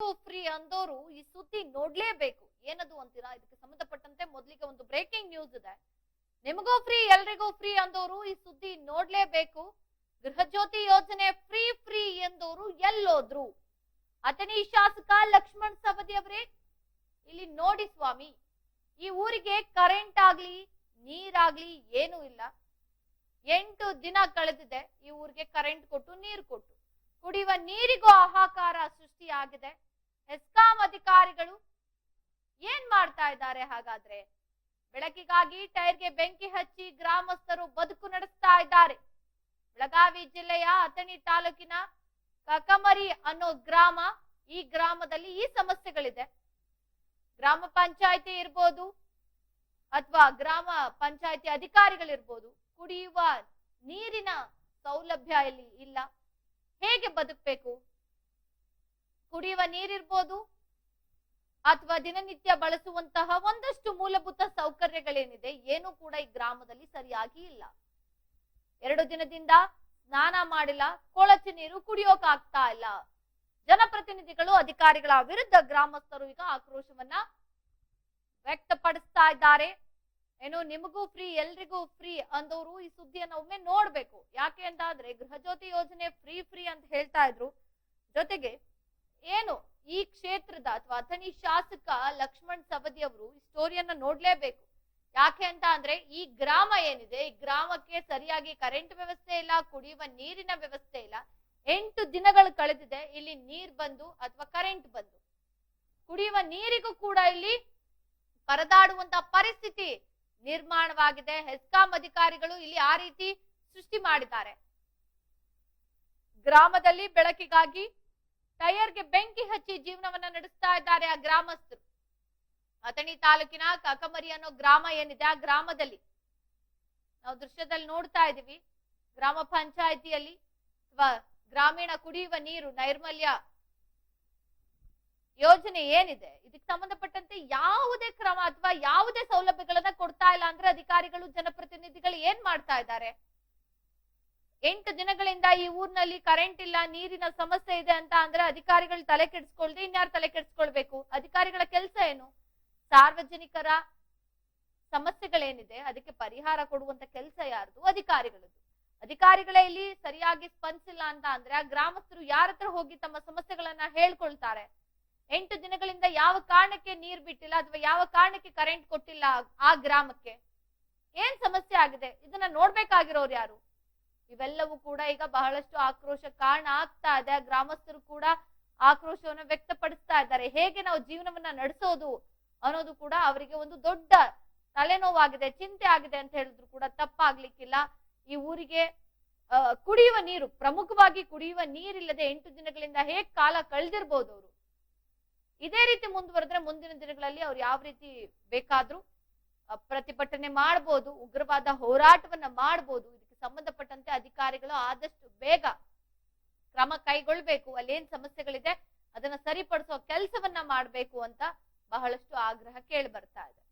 Free ಅಂದೋರು ಈ ಸುದ್ದಿ ನೋಡ್ಲೇಬೇಕು. ಏನದು ಅಂತೀರಾ? ಇದಕ್ಕೆ ಸಂಬಂಧಪಟ್ಟಂತೆ ಮೊದಲಿಗೆ ಒಂದು ಬ್ರೇಕಿಂಗ್ ನ್ಯೂಸ್ ಇದೆ. ನಿಮಗೂ ಫ್ರೀ ಎಲ್ರಿಗೂ ಫ್ರೀ ಅಂದೋರು ಈ ಸುದ್ದಿ ನೋಡ್ಲೇಬೇಕು. ಗೃಹಜ್ಯೋತಿ ಯೋಜನೆ ಫ್ರೀ ಫ್ರೀ ಎಂದೋರು ಎಲ್ಲೋದ್ರು. ಅಥಣಿ ಶಾಸಕ ಲಕ್ಷ್ಮಣ್ ಸವದಿ ಅವರೇ ಇಲ್ಲಿ ನೋಡಿ ಸ್ವಾಮಿ, ಈ ಊರಿಗೆ ಕರೆಂಟ್ ಆಗ್ಲಿ, ನೀರಾಗ್ಲಿ ಏನೂ ಇಲ್ಲ. ಎಂಟು ದಿನ ಕಳೆದಿದೆ ಈ ಊರಿಗೆ ಕರೆಂಟ್ ಕೊಟ್ಟು, ನೀರು ಕೊಟ್ಟು. ಕುಡಿಯುವ ನೀರಿಗೂ ಹಾಹಾಕಾರ ಸೃಷ್ಟಿಯಾಗಿದೆ. ಹೆಸ್ಕಾಂ ಅಧಿಕಾರಿಗಳು ಏನ್ ಮಾಡ್ತಾ ಇದ್ದಾರೆ ಹಾಗಾದ್ರೆ? ಬೆಳಕಿಗಾಗಿ ಟೈರ್ಗೆ ಬೆಂಕಿ ಹಚ್ಚಿ ಗ್ರಾಮಸ್ಥರು ಬದುಕು ನಡೆಸ್ತಾ ಇದ್ದಾರೆ. ಬೆಳಗಾವಿ ಜಿಲ್ಲೆಯ ಅಥಣಿ ತಾಲೂಕಿನ ಕಕಮರಿ ಅನ್ನೋ ಗ್ರಾಮ ಈ ಗ್ರಾಮದಲ್ಲಿ ಈ ಸಮಸ್ಯೆಗಳಿದೆ. ಗ್ರಾಮ ಪಂಚಾಯತಿ ಇರ್ಬೋದು ಅಥವಾ ಗ್ರಾಮ ಪಂಚಾಯತಿ ಅಧಿಕಾರಿಗಳಿರ್ಬೋದು ಕುಡಿಯುವ ನೀರಿನ ಸೌಲಭ್ಯ ಇಲ್ಲಿ ಇಲ್ಲ. ಹೇಗೆ ಬದುಕಬೇಕು? ಕುಡಿಯುವ ನೀರಿರ್ಬೋದು ಅಥವಾ ದಿನನಿತ್ಯ ಬಳಸುವಂತಹ ಒಂದಷ್ಟು ಮೂಲಭೂತ ಸೌಕರ್ಯಗಳೇನಿದೆ ಏನು ಕೂಡ ಈ ಗ್ರಾಮದಲ್ಲಿ ಸರಿಯಾಗಿ ಇಲ್ಲ. ಎರಡು ದಿನದಿಂದ ಸ್ನಾನ ಮಾಡಿಲ್ಲ, ಕೊಳಚೆ ನೀರು ಕುಡಿಯೋಕಾಗ್ತಾ ಇಲ್ಲ. ಜನಪ್ರತಿನಿಧಿಗಳು, ಅಧಿಕಾರಿಗಳ ವಿರುದ್ಧ ಗ್ರಾಮಸ್ಥರು ಈಗ ಆಕ್ರೋಶವನ್ನ ವ್ಯಕ್ತಪಡಿಸ್ತಾ ಇದ್ದಾರೆ. ಏನು ನಿಮಗೂ ಫ್ರೀ, ಎಲ್ರಿಗೂ ಫ್ರೀ ಅಂದವರು ಈ ಸುದ್ದಿಯನ್ನ ಒಮ್ಮೆ ನೋಡ್ಬೇಕು. ಯಾಕೆ ಅಂತ ಆದ್ರೆ ಗೃಹಜ್ಯೋತಿ ಯೋಜನೆ ಫ್ರೀ ಫ್ರೀ ಅಂತ ಹೇಳ್ತಾ ಇದ್ರು. ಜೊತೆಗೆ ಏನು ಈ ಕ್ಷೇತ್ರದ ಅಥವಾ ಅಥಣಿ ಶಾಸಕ ಲಕ್ಷ್ಮಣ್ ಸವದಿ ಅವರು ಈ ಸ್ಟೋರಿಯನ್ನ ನೋಡ್ಲೇಬೇಕು. ಯಾಕೆ ಅಂತ ಅಂದ್ರೆ ಈ ಗ್ರಾಮ ಏನಿದೆ, ಈ ಗ್ರಾಮಕ್ಕೆ ಸರಿಯಾಗಿ ಕರೆಂಟ್ ವ್ಯವಸ್ಥೆ ಇಲ್ಲ, ಕುಡಿಯುವ ನೀರಿನ ವ್ಯವಸ್ಥೆ ಇಲ್ಲ. ಎಂಟು ದಿನಗಳು ಕಳೆದಿದೆ, ಇಲ್ಲಿ ನೀರ್ ಬಂದು ಅಥವಾ ಕರೆಂಟ್ ಬಂದು. ಕುಡಿಯುವ ನೀರಿಗೂ ಕೂಡ ಇಲ್ಲಿ ಪರದಾಡುವಂತ ಪರಿಸ್ಥಿತಿ ನಿರ್ಮಾಣವಾಗಿದೆ. ಹೆಸ್ಕಾಂ ಅಧಿಕಾರಿಗಳು ಇಲ್ಲಿ ಆ ರೀತಿ ಸೃಷ್ಟಿ ಮಾಡಿದ್ದಾರೆ. ಗ್ರಾಮದಲ್ಲಿ ಬೆಳಕಿಗಾಗಿ ಟೈರ್ಗೆ ಬೆಂಕಿ ಹಚ್ಚಿ ಜೀವನವನ್ನ ನಡೆಸ್ತಾ ಇದ್ದಾರೆ ಆ ಗ್ರಾಮಸ್ಥರು. ಅಥಣಿ ತಾಲೂಕಿನ ಕಾಕಮರಿ ಅನ್ನೋ ಗ್ರಾಮ ಏನಿದೆ ಆ ಗ್ರಾಮದಲ್ಲಿ ನಾವು ದೃಶ್ಯದಲ್ಲಿ ನೋಡ್ತಾ ಇದೀವಿ ಗ್ರಾಮ ಪಂಚಾಯತಿಯಲ್ಲಿ ಅಥವಾ ಗ್ರಾಮೀಣ ಕುಡಿಯುವ ನೀರು ನೈರ್ಮಲ್ಯ ಯೋಜನೆ ಏನಿದೆ, ಇದಕ್ಕೆ ಸಂಬಂಧಪಟ್ಟಂತೆ ಯಾವುದೇ ಕ್ರಮ ಅಥವಾ ಯಾವುದೇ ಸೌಲಭ್ಯಗಳನ್ನ ಕೊಡ್ತಾ ಇಲ್ಲ ಅಂದ್ರೆ ಅಧಿಕಾರಿಗಳು, ಜನಪ್ರತಿನಿಧಿಗಳು ಏನ್ ಮಾಡ್ತಾ ಇದ್ದಾರೆ? ಎಂಟು ದಿನಗಳಿಂದ ಈ ಊರಿನಲ್ಲಿ ಕರೆಂಟ್ ಇಲ್ಲ, ನೀರಿನ ಸಮಸ್ಯೆ ಇದೆ ಅಂತ ಅಂದ್ರೆ ಅಧಿಕಾರಿಗಳು ತಲೆ ಕೆಡಿಸ್ಕೊಳ್ದೆ ಇನ್ಯಾರು ತಲೆ ಕೆಡಿಸ್ಕೊಳ್ಬೇಕು? ಅಧಿಕಾರಿಗಳ ಕೆಲಸ ಏನು? ಸಾರ್ವಜನಿಕರ ಸಮಸ್ಯೆಗಳೇನಿದೆ? ಅದಕ್ಕೆ ಪರಿಹಾರ ಕೊಡುವಂತ ಕೆಲಸ ಯಾರ್ದು? ಅಧಿಕಾರಿಗಳದ್ದು. ಅಧಿಕಾರಿಗಳೇ ಇಲ್ಲಿ ಸರಿಯಾಗಿ ಸ್ಪಂದಿಸಿಲ್ಲ ಅಂತ ಅಂದ್ರೆ ಆ ಗ್ರಾಮಸ್ಥರು ಯಾರ ಹತ್ರ ಹೋಗಿ ತಮ್ಮ ಸಮಸ್ಯೆಗಳನ್ನ ಹೇಳ್ಕೊಳ್ತಾರೆ? ಎಂಟು ದಿನಗಳಿಂದ ಯಾವ ಕಾರಣಕ್ಕೆ ನೀರ್ ಬಿಟ್ಟಿಲ್ಲ ಅಥವಾ ಯಾವ ಕಾರಣಕ್ಕೆ ಕರೆಂಟ್ ಕೊಟ್ಟಿಲ್ಲ ಆ- ಗ್ರಾಮಕ್ಕೆ? ಏನ್ ಸಮಸ್ಯೆ ಆಗಿದೆ? ಇದನ್ನ ನೋಡ್ಬೇಕಾಗಿರೋರು ಯಾರು? ಇವೆಲ್ಲವೂ ಕೂಡ ಈಗ ಬಹಳಷ್ಟು ಆಕ್ರೋಶ ಕಾರಣ ಆಗ್ತಾ ಇದೆ. ಗ್ರಾಮಸ್ಥರು ಕೂಡ ಆಕ್ರೋಶವನ್ನು ವ್ಯಕ್ತಪಡಿಸ್ತಾ ಇದ್ದಾರೆ. ಹೇಗೆ ನಾವು ಜೀವನವನ್ನ ನಡೆಸೋದು ಅನ್ನೋದು ಕೂಡ ಅವರಿಗೆ ಒಂದು ದೊಡ್ಡ ತಲೆನೋವಾಗಿದೆ, ಚಿಂತೆ ಆಗಿದೆ ಅಂತ ಹೇಳಿದ್ರು ಕೂಡ ತಪ್ಪಾಗ್ಲಿಕ್ಕಿಲ್ಲ. ಈ ಊರಿಗೆ ಕುಡಿಯುವ ನೀರು, ಪ್ರಮುಖವಾಗಿ ಕುಡಿಯುವ ನೀರಿಲ್ಲದೆ ಎಂಟು ದಿನಗಳಿಂದ ಹೇಗ್ ಕಾಲ ಕಳೆದಿರ್ಬೋದು ಅವರು? ಇದೇ ರೀತಿ ಮುಂದುವರೆದ್ರೆ ಮುಂದಿನ ದಿನಗಳಲ್ಲಿ ಅವ್ರು ಯಾವ ರೀತಿ ಬೇಕಾದ್ರೂ ಪ್ರತಿಭಟನೆ ಮಾಡ್ಬೋದು, ಉಗ್ರವಾದ ಹೋರಾಟವನ್ನ ಮಾಡ್ಬೋದು. ಸಂಬಂಧಪಟ್ಟಂತೆ ಅಧಿಕಾರಿಗಳು ಆದಷ್ಟು ಬೇಗ ಕ್ರಮ ಕೈಗೊಳ್ಬೇಕು. ಅಲ್ಲೇನ್ ಸಮಸ್ಯೆಗಳಿದೆ, ಅದನ್ನ ಸರಿಪಡಿಸೋ ಕೆಲಸವನ್ನ ಮಾಡಬೇಕು ಅಂತ ಬಹಳಷ್ಟು ಆಗ್ರಹ ಕೇಳಿ ಬರ್ತಾ ಇದೆ.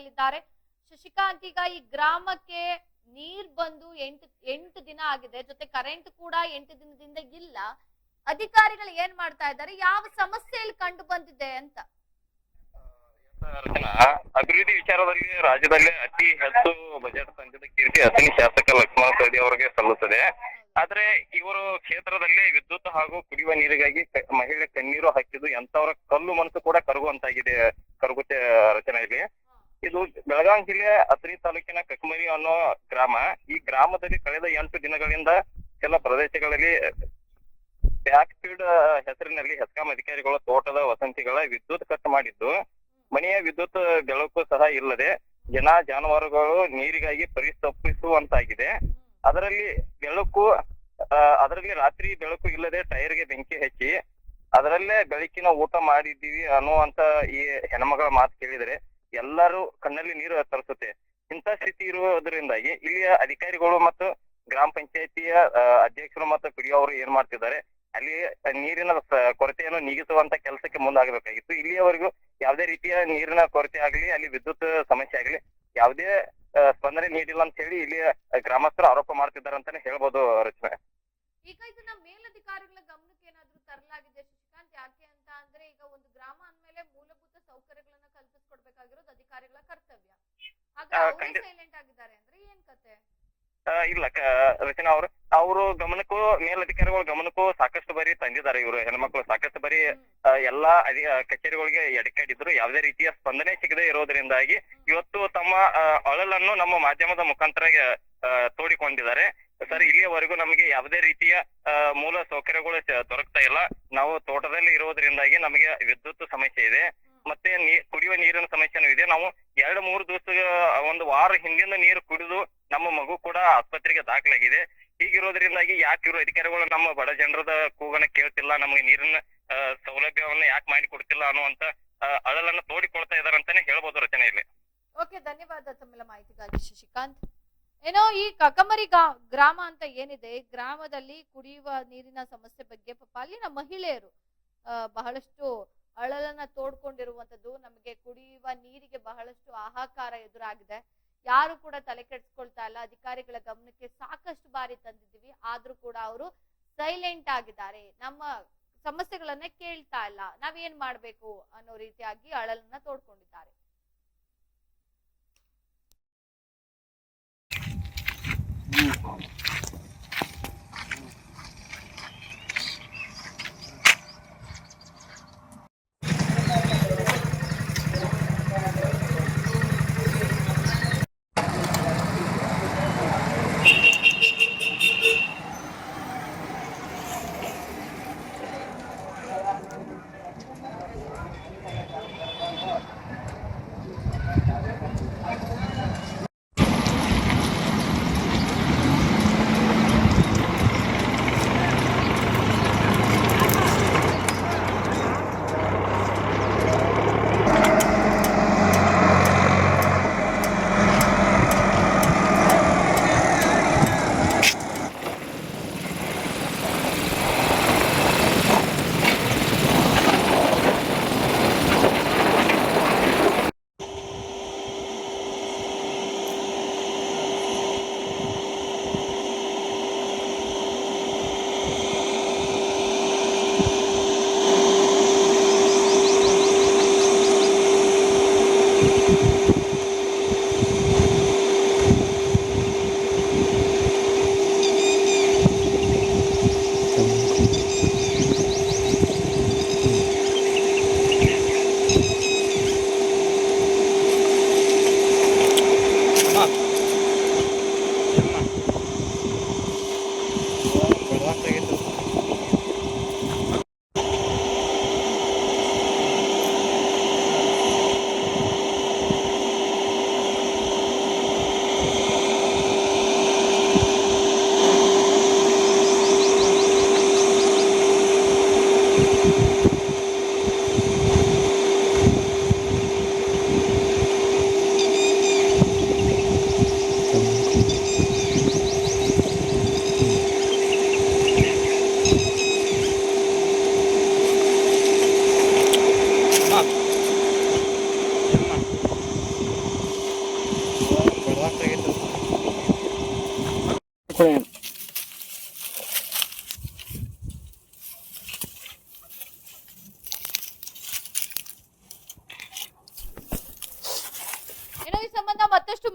ಸಂಪರ್ಕದಲ್ಲಿದ್ದಾರೆ ಶಶಿಕಾಂತ್ ಈಗ ಈ ಗ್ರಾಮಕ್ಕೆ ನೀರ್ ಬಂದು ಎಂಟು ಎಂಟು ದಿನ ಆಗಿದೆ. ಜೊತೆ ಕರೆಂಟ್ ಕೂಡ ಎಂಟು ದಿನದಿಂದ ಇಲ್ಲ. ಅಧಿಕಾರಿಗಳು ಏನ್ ಮಾಡ್ತಾ ಇದ್ದಾರೆ? ಯಾವ ಸಮಸ್ಯೆಯಲ್ಲಿ ಕಂಡು ಬಂದಿದೆ ಅಂತ? ಅಭಿವೃದ್ಧಿ ವಿಚಾರದಲ್ಲಿ ರಾಜ್ಯದಲ್ಲಿ ಅತಿ ಹೆಚ್ಚು ಬಜೆಟ್ ತಂದಿದ್ದ ಕೀರ್ತಿ ಅತನಿ ಶಾಸಕ ಲಕ್ಷ್ಮಣ ಸವದಿ ಅವರಿಗೆ ಸಲ್ಲುತ್ತದೆ. ಆದ್ರೆ ಇವರು ಕ್ಷೇತ್ರದಲ್ಲಿ ವಿದ್ಯುತ್ ಹಾಗೂ ಕುಡಿಯುವ ನೀರಿಗಾಗಿ ಮಹಿಳೆ ಕಣ್ಣೀರು ಹಾಕಿದ್ದು ಎಂತವರ ಕಲ್ಲು ಮನಸ್ಸು ಕೂಡ ಕರಗುವಂತಾಗಿದೆ, ಕರಗುತ್ತೆ ರಚನೆಯಲ್ಲಿ. ಇದು ಬೆಳಗಾವಿ ಜಿಲ್ಲೆ ಅತ್ರಿ ತಾಲೂಕಿನ ಕಕ್ಮರಿ ಅನ್ನೋ ಗ್ರಾಮ. ಈ ಗ್ರಾಮದಲ್ಲಿ ಕಳೆದ ಎಂಟು ದಿನಗಳಿಂದ ಕೆಲ ಪ್ರದೇಶಗಳಲ್ಲಿ ಬ್ಯಾಕ್ ಫೀಡ್ ಹೆಸರಿನಲ್ಲಿ ಹೆಸ್ಕಾಂ ಅಧಿಕಾರಿಗಳ ತೋಟದ ವಸಂತಿಗಳ ವಿದ್ಯುತ್ ಕಟ್ ಮಾಡಿದ್ದು. ಮನೆಯ ವಿದ್ಯುತ್ ಬೆಳಕು ಸಹ ಇಲ್ಲದೆ ಜನ ಜಾನುವಾರುಗಳು ನೀರಿಗಾಗಿ ಪರಿತಪ್ಪಿಸುವಂತಾಗಿದೆ ಅದರಲ್ಲಿ ಬೆಳಕು ಅದರಲ್ಲಿ ರಾತ್ರಿ ಬೆಳಕು ಇಲ್ಲದೆ ಟೈರ್ಗೆ ಬೆಂಕಿ ಹಚ್ಚಿ, ಅದರಲ್ಲೇ ಬೆಳಕಿನ ಊಟ ಮಾಡಿದ್ದೀವಿ ಅನ್ನುವಂತ ಈ ಹೆಣ್ಮಗಳ ಮಾತು ಕೇಳಿದರೆ ಎಲ್ಲರೂ ಕಣ್ಣಲ್ಲಿ ನೀರು ತರಿಸುತ್ತೆ. ಇಂತ ಸ್ಥಿತಿ ಇರುವುದರಿಂದಾಗಿ ಇಲ್ಲಿಯ ಅಧಿಕಾರಿಗಳು ಮತ್ತು ಗ್ರಾಮ ಪಂಚಾಯತಿಯ ಅಧ್ಯಕ್ಷರು ಮತ್ತು ಅವರು ಏನ್ ಮಾಡ್ತಿದ್ದಾರೆ, ಅಲ್ಲಿ ನೀರಿನ ಕೊರತೆಯನ್ನು ನೀಗಿಸುವಂತ ಕೆಲಸಕ್ಕೆ ಮುಂದಾಗಬೇಕಾಗಿತ್ತು. ಇಲ್ಲಿಯವರೆಗೂ ಯಾವುದೇ ರೀತಿಯ ನೀರಿನ ಕೊರತೆ ಆಗಲಿ, ಅಲ್ಲಿ ವಿದ್ಯುತ್ ಸಮಸ್ಯೆ ಆಗಲಿ, ಯಾವುದೇ ಸ್ಪಂದನೆ ನೀಡಿಲ್ಲ ಅಂತ ಹೇಳಿ ಇಲ್ಲಿ ಗ್ರಾಮಸ್ಥರು ಆರೋಪ ಮಾಡ್ತಿದ್ದಾರೆ ಅಂತಾನೆ ಹೇಳ್ಬೋದು ರಚನೆ ಮೇಲಧಿಕಾರಿಗಳ ಗಮನಕ್ಕೆ ಏನಾದ್ರೂ ತರಲಾಗಿದೆ? ಯಾಕೆ ಅಂತ ಈಗ ಒಂದು ಗ್ರಾಮ ಅಂದ್ಮೇಲೆ ಮೂಲಭೂತ ಸೌಕರ್ಯಗಳನ್ನ ಕಲ್ಪಿಸ್ಕೊಡ್ಬೇಕಾಗಿರೋದು ಅಧಿಕಾರಿಗಳ ಕರ್ತವ್ಯ. ಸೈಲೆಂಟ್ ಆಗಿದ್ದಾರೆ ಅಂದ್ರೆ ಏನ್ ಕತೆ? ಇಲ್ಲ ರಚನಾ ಅವರು ಅವರು ಗಮನಕ್ಕೂ ಮೇಲಧಿಕಾರಿಗಳ ಗಮನಕ್ಕೂ ಸಾಕಷ್ಟು ಬಾರಿ ತಂದಿದ್ದಾರೆ ಇವರು ಹೆಣ್ಮಕ್ಳು. ಸಾಕಷ್ಟು ಬಾರಿ ಎಲ್ಲಾ ಅಧಿ ಕಚೇರಿಗಳಿಗೆ ಎಡಕಾಡಿದ್ರು ಯಾವುದೇ ರೀತಿಯ ಸ್ಪಂದನೆ ಸಿಗದೆ ಇರೋದ್ರಿಂದಾಗಿ ಇವತ್ತು ತಮ್ಮ ಅಳಲನ್ನು ನಮ್ಮ ಮಾಧ್ಯಮದ ಮುಖಾಂತರ ತೋಡಿಕೊಂಡಿದ್ದಾರೆ. ಸರ್ ಇಲ್ಲಿಯವರೆಗೂ ನಮಗೆ ಯಾವುದೇ ರೀತಿಯ ಮೂಲ ಸೌಕರ್ಯಗಳು ದೊರಕ್ತಾ ಇಲ್ಲ. ನಾವು ತೋಟದಲ್ಲಿ ಇರೋದ್ರಿಂದಾಗಿ ನಮಗೆ ವಿದ್ಯುತ್ ಸಮಸ್ಯೆ ಇದೆ. ಮತ್ತೆ ಕುಡಿಯುವ ನೀರಿನ ಸಮಸ್ಯೆನೂ ಇದೆ. ನಾವು ಎರಡು, ಮೂರು ದಿವಸ ಒಂದು ವಾರ ಹಿಂದಿನ ನೀರು ಕುಡಿದು ನಮ್ಮ ಮಗು ಕೂಡ ಆಸ್ಪತ್ರೆಗೆ ದಾಖಲಾಗಿದೆ. ಹೀಗಿರೋದ್ರಿಂದಾಗಿ ಯಾಕೆ ಇರೋ ಅಧಿಕಾರಿಗಳು ನಮ್ಮ ಬಡ ಜನರದ ಕೂಗನ್ನ ಕೇಳ್ತಿಲ್ಲ, ನಮಗೆ ನೀರಿನ ಸೌಲಭ್ಯವನ್ನು ಯಾಕೆ ಮಾಡಿ ಕೊಡ್ತಿಲ್ಲ ಅನ್ನುವಂತ ಅಳಲನ್ನ ತೋಡಿಕೊಳ್ತಾ ಇದಾರೆ ಅಂತಾನೆ ಹೇಳ್ಬೋದು ರಚನೆಯಲ್ಲಿ. ಓಕೆ, ಧನ್ಯವಾದ ತಮ್ಮೆಲ್ಲ ಮಾಹಿತಿಗಾಗಿ, ಶಶಿಕಾಂತ್. ಏನೋ ಈ ಕಕಮರಿ ಗ್ರಾಮ ಅಂತ ಏನಿದೆ, ಗ್ರಾಮದಲ್ಲಿ ಕುಡಿಯುವ ನೀರಿನ ಸಮಸ್ಯೆ ಬಗ್ಗೆ, ಪಾಪ, ಅಲ್ಲಿನ ಮಹಿಳೆಯರು ಬಹಳಷ್ಟು ಅಳಲನ್ನ ತೋಡ್ಕೊಂಡಿರುವಂತದ್ದು ನಮಗೆ ಕುಡಿಯುವ ನೀರಿಗೆ ಬಹಳಷ್ಟು ಆಹಾಕಾರ ಎದುರಾಗಿದೆ. ಯಾರು ಕೂಡ ತಲೆ ಕೆಡಿಸ್ಕೊಳ್ತಾ ಇಲ್ಲ. ಅಧಿಕಾರಿಗಳ ಗಮನಕ್ಕೆ ಸಾಕಷ್ಟು ಬಾರಿ ತಂದಿದ್ದೀವಿ. ಆದ್ರೂ ಕೂಡ ಅವರು ಸೈಲೆಂಟ್ ಆಗಿದ್ದಾರೆ. ನಮ್ಮ ಸಮಸ್ಯೆಗಳನ್ನ ಕೇಳ್ತಾ ಇಲ್ಲ. ನಾವೇನ್ ಮಾಡಬೇಕು ಅನ್ನೋ ರೀತಿಯಾಗಿ ಅಳಲನ್ನ ತೋಡ್ಕೊಂಡಿದ್ದಾರೆ.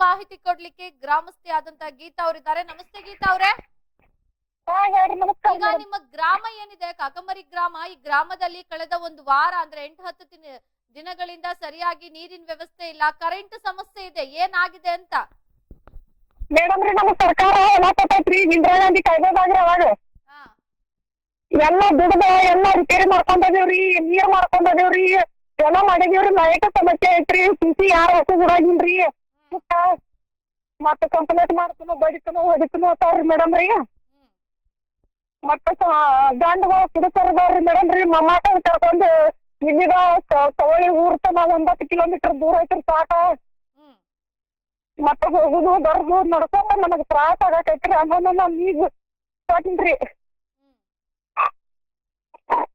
ಮಾಹಿತಿ ಕೊಡ್ಲಿಕ್ಕೆ ಗ್ರಾಮಸ್ಥೆ ಆದಂತ ಗೀತಾ ಅವರಿದ್ದಾರೆ. ನಮಸ್ತೆ ಗೀತಾ ಅವರೇ. ಈಗ ನಿಮ್ಮ ಗ್ರಾಮ ಏನಿದೆ? ಕಾಕಂಬರಿ ಗ್ರಾಮ ಈ ಗ್ರಾಮದಲ್ಲಿ ಕಳೆದ ಒಂದು ವಾರ ಅಂದ್ರೆ ಎಂಟು ಹತ್ತು ದಿನ ದಿನಗಳಿಂದ ಸರಿಯಾಗಿ ನೀರಿನ ವ್ಯವಸ್ಥೆ ಇಲ್ಲ. ಕರೆಂಟ್ ಸಮಸ್ಯೆ ಇದೆ. ಏನಾಗಿದೆ ಅಂತ? ಮೇಡಮ್ ರೀ ನಮ್ಮ ಸರ್ಕಾರ ಇಂದಿರಾ ಗಾಂಧಿ ಕಾಯ್ದೆದಾಗ್ರಿ ಅವಾಗ. ಎಲ್ಲ ದುಡ್ದ ಎಲ್ಲ ರಿಪೇರಿ ಮಾಡ್ಕೊಂಡದೇವ್ರಿ ನೀರ್ ಮಾಡ್ಕೊಂಡದೇವ್ರಿ ಎಲ್ಲ ಮಾಡಿದೀವ್ರಿ. ಲೈಟ್ ಸಮಸ್ಯೆ ಐತ್ರಿ. ಸಿಸಿ ಯಾರು ಹಸು ಬಿಡಾಗಿಲ್ರಿ ಮತ್ತ ಕಂಪ್ಲೇಂಟ್ ಮಾಡ್ತನೋ ಬಡಿತನೋ ಹೊಡಿತನೋ ಅತ್ತಾವ್ರಿ ಮೇಡಮ್ ರೀ. ಮತ್ತೆ ಗಂಡಗಳು ಕುಡಿತಾರದವ್ರಿ ಮೇಡಮ್ ರೀ. ಮಮ್ಮಾಟ ಕರ್ಕೊಂಡು ಇಲ್ಲಿಗ ತವಳಿ ಊರ್ ತನ ಒಂಬತ್ತು ಕಿಲೋಮೀಟರ್ ದೂರ ಐತ್ರಿ ಸಾಕ. ಮತ್ತೆ ಹೋಗುದು ಬರ್ದು ನಡ್ಕೊಂಡ್ ನಮಗ್ ತ್ರಾಸ ಆಗಾಕೈತ್ರಿ. ಅನ್ನೋನ ನಾನು ಈಗ ಕೊಟ್ಟಿನ್ರಿ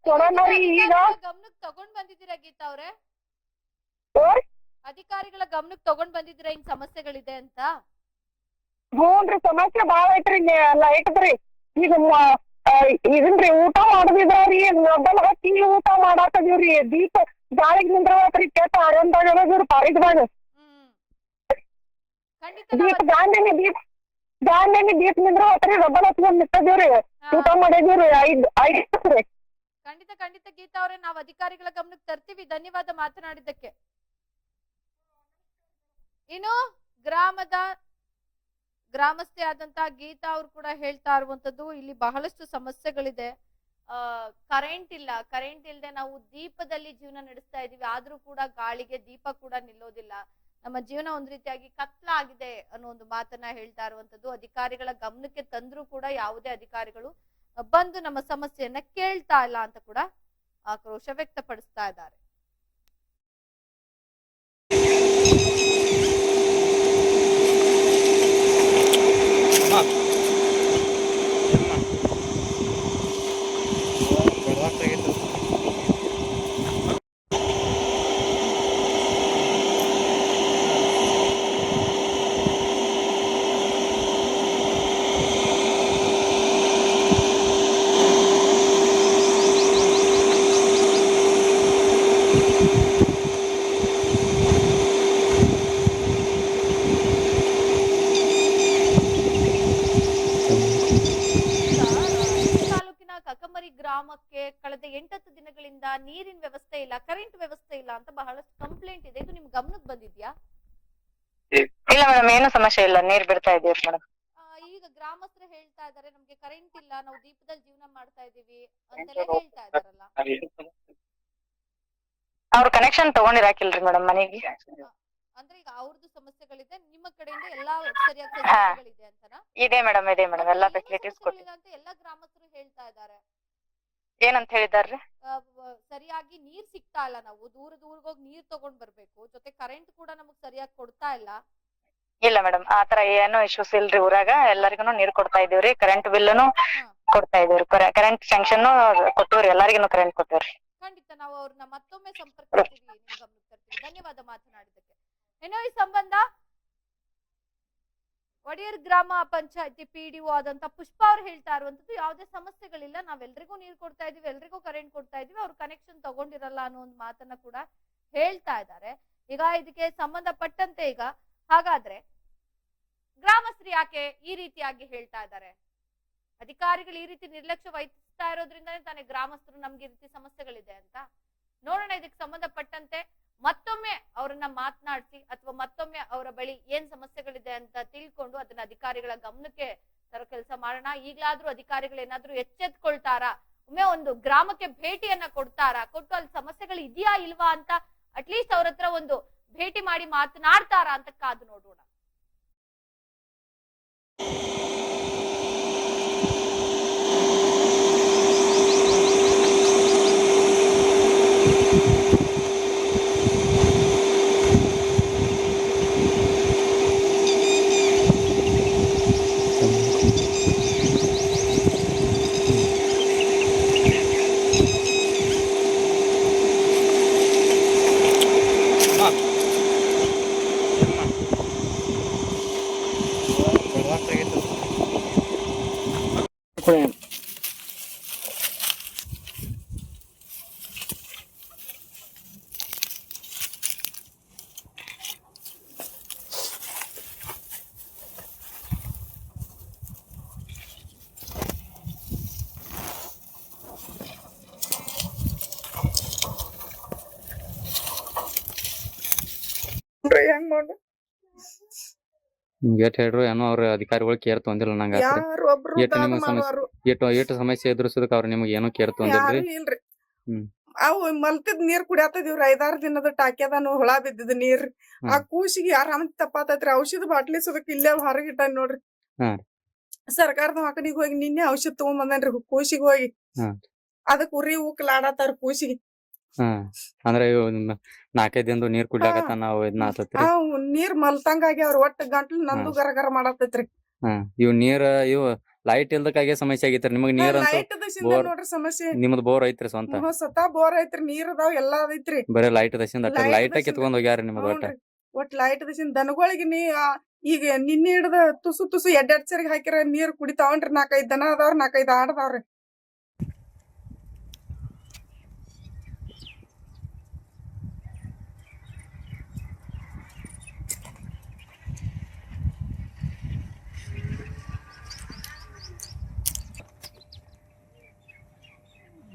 ಕೊಡೋಣ ಈಗ. ಗಮನಕ್ಕೆ ತಗೊಂಡ್ ಬಂದಿದ್ದೀರಾ ಗೀತಾ ಅವ್ರೆ? ಅಧಿಕಾರಿಗಳ ಗಮನಕ್ಕೆ ತಗೊಂಡ್ ಬಂದಿದ್ರ ಹಿಂಗ್ ಸಮಸ್ಯೆಗಳಿದೆ ಅಂತ? ಹ್ಞೂನ್ರಿ ಸಮಸ್ಯೆ ಬಾಳ ಐತ್ರಿ ಲೈಟ್ದ್ರಿ ಈಗ ಇದನ್ರಿ ಊಟ ಮಾಡದಿದ್ರಿ ಮೊಬೈಲ್ ಹಾಕಿ ಊಟ ಮಾಡಾಕದಿವ್ರಿ. ದೀಪ ಗಾಳಿಗ್ ನಿಂದ್ರವತ್ರಿ ಕೆಟ್ಟ ಆರಂಭದಾಗ ಪಾರಿದ್ದಾಗ ಖಂಡಿತ ನಾವು ದೀಪ ಗಾಂಧಿನಿ ದೀಪ ಗಾಂಧಿನಿ ದೀಪ ನಿಂದ್ರವತ್ರಿ ರಬ್ಬಲ್ ಹತ್ಕೊಂಡ್ ನಿಂತದಿವ್ರಿ. ಊಟ ಮಾಡಿದೀವ್ರಿ ಐದ್ ಐದ್ ಖಂಡಿತ ಖಂಡಿತ ಗೀತಾ ಅವ್ರೆ ನಾವ್ ಅಧಿಕಾರಿಗಳ ಗಮನಕ್ಕೆ ತರ್ತೀವಿ. ಧನ್ಯವಾದ ಮಾತನಾಡಿದ್ದಕ್ಕೆ. ಇನ್ನು ಗ್ರಾಮದ ಗ್ರಾಮಸ್ಥೆ ಆದಂತ ಗೀತಾ ಅವ್ರು ಕೂಡ ಹೇಳ್ತಾ ಇರುವಂತದ್ದು, ಇಲ್ಲಿ ಬಹಳಷ್ಟು ಸಮಸ್ಯೆಗಳಿದೆ. ಆ ಕರೆಂಟ್ ಇಲ್ಲ. ಕರೆಂಟ್ ಇಲ್ಲದೆ ನಾವು ದೀಪದಲ್ಲಿ ಜೀವನ ನಡೆಸ್ತಾ ಇದೀವಿ ಆದ್ರೂ ಕೂಡ ಗಾಳಿಗೆ ದೀಪ ಕೂಡ ನಿಲ್ಲೋದಿಲ್ಲ. ನಮ್ಮ ಜೀವನ ಒಂದ್ ರೀತಿಯಾಗಿ ಕತ್ಲಾಗಿದೆ ಅನ್ನೋ ಒಂದು ಮಾತನ್ನ ಹೇಳ್ತಾ ಇರುವಂತದ್ದು. ಅಧಿಕಾರಿಗಳ ಗಮನಕ್ಕೆ ತಂದ್ರೂ ಕೂಡ ಯಾವುದೇ ಅಧಿಕಾರಿಗಳು ಬಂದು ನಮ್ಮ ಸಮಸ್ಯೆಯನ್ನ ಕೇಳ್ತಾ ಇಲ್ಲ ಅಂತ ಕೂಡ ಆಕ್ರೋಶ ವ್ಯಕ್ತಪಡಿಸ್ತಾ ಇದ್ದಾರೆ ಈಗ ರಾಯಚೂರು ತಾಲೂಕಿನ ಕಕಮರಿ ಗ್ರಾಮಕ್ಕೆ ಕಳೆದ ಎಂಟತ್ತು ನೀರಿನ ವ್ಯವಸ್ಥೆ ಇಲ್ಲ ಕರೆಂಟ್ ವ್ಯವಸ್ಥೆ ಇಲ್ಲ ಅಂತ ಬಹಳಷ್ಟು ಕಂಪ್ಲೇಂಟ್ ಇದೆ. ಇದು ನಿಮ್ ಗಮನಕ್ಕೆ ಬಂದಿದ್ಯಾ? ಇಲ್ಲ ಮೇಡಮ್ ಏನು ಸಮಸ್ಯೆ ಇಲ್ಲ. ನೀರ್ ಬಿಡ್ತಾ ಇದೀವಿ ಮೇಡಮ್ ಈಗ ಗ್ರಾಮಸ್ಥರು ಹೇಳ್ತಾ ಇದ್ದಾರೆ ನಮ್ಗೆ ಕರೆಂಟ್ ಇಲ್ಲ ನಾವು ದೀಪದಲ್ಲಿ ಜೀವನ ಮಾಡ್ತಾ ಇದೀವಿ ಅಂತೆಲ್ಲ ಹೇಳ್ತಾ ಇದಾರಲ್ಲ. ಅವ್ರ ಕನೆಕ್ಷನ್ ತಗೊಂಡಿರ್ ಹಾಕಿಲ್ರಿ ಮೇಡಮ್ ಮನೆಗೆ. ಅಂದ್ರೆ ಈಗ ಅವ್ರದ್ದು ಸಮಸ್ಯೆಗಳಿದೆ ನಿಮ್ಮ ಕಡೆಯಿಂದ ಎಲ್ಲಾ ಸರಿಯಾದ ಇದೆ ಅಂತನಾ? ಇದೆ ಮೇಡಮ್ ಇದೆ ಮೇಡಮ್ ಎಲ್ಲಾ ಫೆಸಿಲಿಟೀಸ್ ಕೊಟ್ಟಿ ಅಂತ ಎಲ್ಲಾ ಗ್ರಾಮಸ್ಥರು ಹೇಳ್ತಾ ಇದ್ದಾರೆ ಏನಂತ ಹೇಳಿದಾರ್ರಿ? ಸರಿಯಾಗಿ ನೀರ್ ಸಿಗ್ತಾ ಇಲ್ಲ ನಾವು. ದೂರ ದೂರ ಹೋಗಿ ನೀರ್ ತಗೊಂಡ್ ಬರ್ಬೇಕು. ಜೊತೆ ಕರೆಂಟ್ ಕೂಡ ನಮಗ್ ಸರಿಯಾಗಿ ಕೊಡ್ತಾ ಇಲ್ಲ. ಇಲ್ಲ ಮೇಡಮ್ ಆತರ ಏನು ಇಶ್ಯೂಸ್ ಇಲ್ರಿ ಊರಾಗ. ಎಲ್ಲರಿಗೂ ನೀರ್ ಕೊಡ್ತಾ ಇದೀವ್ರಿ ಕರೆಂಟ್ ಬಿಲ್ನು ಕೊಡ್ತಾ ಇದೀವ್ರಿ ಕರೆಂಟ್ ಸ್ಯಾಂಕ್ಷನ್ ಕೊಟ್ಟಿವ್ರಿ ಎಲ್ಲರಿಗೂ ಕರೆಂಟ್ ಕೊಟ್ಟಿವ್ರಿ ಖಂಡಿತ ನಾವು ಅವ್ರನ್ನ ಮತ್ತೊಮ್ಮೆ ಸಂಪರ್ಕ ಧನ್ಯವಾದ ಮಾತನಾಡಿದಕ್ಕೆ ಏನೋ ಈ ಸಂಬಂಧ ಒಡೆಯರ್ ಗ್ರಾಮ ಪಂಚಾಯತಿ ಪಿಡಿಒ ಆದಂತ ಪುಷ್ಪ ಅವ್ರು ಹೇಳ್ತಾ ಇರುವಂತದ್ದು ಯಾವುದೇ ಸಮಸ್ಯೆಗಳಿಲ್ಲ. ನಾವೆಲ್ರಿಗೂ ನೀರ್ ಕೊಡ್ತಾ ಇದೀವಿ, ಎಲ್ರಿಗೂ ಕರೆಂಟ್ ಕೊಡ್ತಾ ಇದೀವಿ. ಅವ್ರು ಕನೆಕ್ಷನ್ ತಗೊಂಡಿರಲ್ಲ ಅನ್ನೋ ಒಂದು ಮಾತನ್ನ ಕೂಡ ಹೇಳ್ತಾ ಇದ್ದಾರೆ. ಈಗ ಇದಕ್ಕೆ ಸಂಬಂಧಪಟ್ಟಂತೆ ಈಗ ಹಾಗಾದ್ರೆ ಗ್ರಾಮಸ್ಥರು ಯಾಕೆ ಈ ರೀತಿಯಾಗಿ ಹೇಳ್ತಾ ಇದ್ದಾರೆ? ಅಧಿಕಾರಿಗಳು ಈ ರೀತಿ ನಿರ್ಲಕ್ಷ್ಯ ವಹಿಸ್ತಾ ಇರೋದ್ರಿಂದಾನೇ ತಾನೇ ಗ್ರಾಮಸ್ಥರು ನಮ್ಗೆ ಈ ರೀತಿ ಸಮಸ್ಯೆಗಳಿದೆ ಅಂತ. ನೋಡೋಣ, ಇದಕ್ಕೆ ಸಂಬಂಧಪಟ್ಟಂತೆ ಮತ್ತೊಮ್ಮೆ ಅವರನ್ನ ಮಾತನಾಡಿಸಿ ಅಥವಾ ಮತ್ತೊಮ್ಮೆ ಅವರ ಬಳಿ ಏನ್ ಸಮಸ್ಯೆಗಳಿದೆ ಅಂತ ತಿಳ್ಕೊಂಡು ಅದನ್ನ ಅಧಿಕಾರಿಗಳ ಗಮನಕ್ಕೆ ತರೋ ಕೆಲಸ ಮಾಡೋಣ. ಈಗ್ಲಾದ್ರೂ ಅಧಿಕಾರಿಗಳು ಏನಾದ್ರೂ ಎಚ್ಚೆತ್ಕೊಳ್ತಾರಾ? ಒಮ್ಮೆ ಒಂದು ಗ್ರಾಮಕ್ಕೆ ಭೇಟಿಯನ್ನ ಕೊಡ್ತಾರಾ? ಕೊಟ್ಟು ಅಲ್ಲಿ ಸಮಸ್ಯೆಗಳು ಇದೆಯಾ ಇಲ್ವಾ ಅಂತ ಅಟ್ಲೀಸ್ಟ್ ಅವ್ರ ಹತ್ರ ಒಂದು ಭೇಟಿ ಮಾಡಿ ಮಾತನಾಡ್ತಾರಾ ಅಂತ ಕಾದು ನೋಡೋಣ. ನಿಮ್ಗೆ ಎಷ್ಟ್ ಹೇಳ್ರು ಏನೋ ಅವ್ರ ಅಧಿಕಾರಿಗಳು ಕೇರ್ ತೊಂದಿಲ್ಲ ನಂಗ ಯಾರು ಒಬ್ರು ಎಷ್ಟ್ ದಾನ ಸಮಸ್ಯೆ- ಎಷ್ಟ್ ಎಷ್ಟ್ ಸಮಸ್ಯೆ ಎದುರಿಸೋದಕ್ಕೆ ಅವ್ರ ನಿಮ್ಗೆ ಏನೋ ಕೇರ್ ತೊಂದಿಲ್ಲ ಇಲ್ರಿ ಹ್ಮ್. ಅವು ಮಲ್ತಿದ್ ನೀರ್ ಕುಡಿಯತ್ತಿದ್ವಿ ಐದಾರು ದಿನದ ಟಾಕ್ಯದಾನು ಹುಳ ಬಿದ್ದಿದ್ ನೀರ್ ಆ ಹ್ಮ್. ಕೂಸಿಗೆ ಆರಾಮ್ ತಪ್ಪಾತೈತ್ರಿ ಔಷಧ ಬಾಟ್ಲಿ ಸದಕ್ ಇಲ್ಲೇ ಹೊರಗಿಟ್ಟ ನೋಡ್ರಿ ಹಾ. ಸರ್ಕಾರದ ಮಕನಿಗೆ ಹೋಗಿ ನಿನ್ನೆ ಔಷಧ ತಗೊಂಡ್ ಬಂದನ್ರಿ ಕೂಸಿಗೆ ಹೋಗಿ ಹಾ. ಅದಕ್ ಉರಿ ಉಕ್ಲಾಡತ್ತಾರ ಕೂಸಿಗೆ ಹ್ಮ್. ಅಂದ್ರೆ ಇವ್ ನ- ನಾಲ್ಕೈದ್ ದಿನದ ನೀರ್ ಕುಡ್ಲಾಕತ್ತ ನಾವು ಇದನ್ನ ಆತತ್ರಿ? ಆ ನೀರ್ ಮಲ್ತಂಗ ಆಗ್ಯಾವ್ರಿ ಒಟ್ಟ ಗಂಟ್ಲು ನಂದು. ಗರ ಗರ ಮಾಡತೈತ್ರಿ ಹ್ಮ್. ಇವ್ ನೀರ್ ಇವ್ ಲೈಟ್ ಇಲ್ದಕ್ಕಾಗೆ ಸಮಸ್ಯೆ ಆಗೈತ್ರಿ. ನಿಮಗ್ ನೀರ್ ಅಂತೂ ಲೈಟ್ ದಶಿಂದ ಬೋರ್- ನೋಡ್ರಿ ಸಮಸ್ಯೆ. ನಿಮ್ದ್ ಬೋರ್ ಐತ್ರಿ ಸ್ವಂತ? ಹ್ಮ್, ಸತಾ ಬೋರ್ ಐತ್ರಿ ನೀರ್ ಅದಾವ್ ಎಲ್ಲಾ ಐತ್ರಿ ಬರೀ ಲೈಟ್ ದಶಿಂದ ಅಟ್ಟ Light ಲೈಟ್ ದಶಿಂದ- ಕಿತ್ಕೊಂಡ್ ಹೋಗ್ಯಾರ ನಿಮ್ದು ಒಟ್ಟ? ಹ್ಞೂನ್ರಿ. ಒಟ್ ಲೈಟ್ ದಶಿಂದ ದನಗಳಿಗೆ ನೀ ಆ, ಈಗ ನಿನ್ನೆ ಹಿಡ್ದ ತುಸು ತುಸು ಎಡ್ಡೆಡ್ ಸರಿಗೆ ಹಾಕಿರ ನೀರ್ ಕುಡಿತಾವನ್ರಿ. ನಾಲ್ಕೈದ್ ದನ ಅದಾವ್ರಿ ನಾಲ್ಕೈದ್ ಆಡದಾವ್ರಿ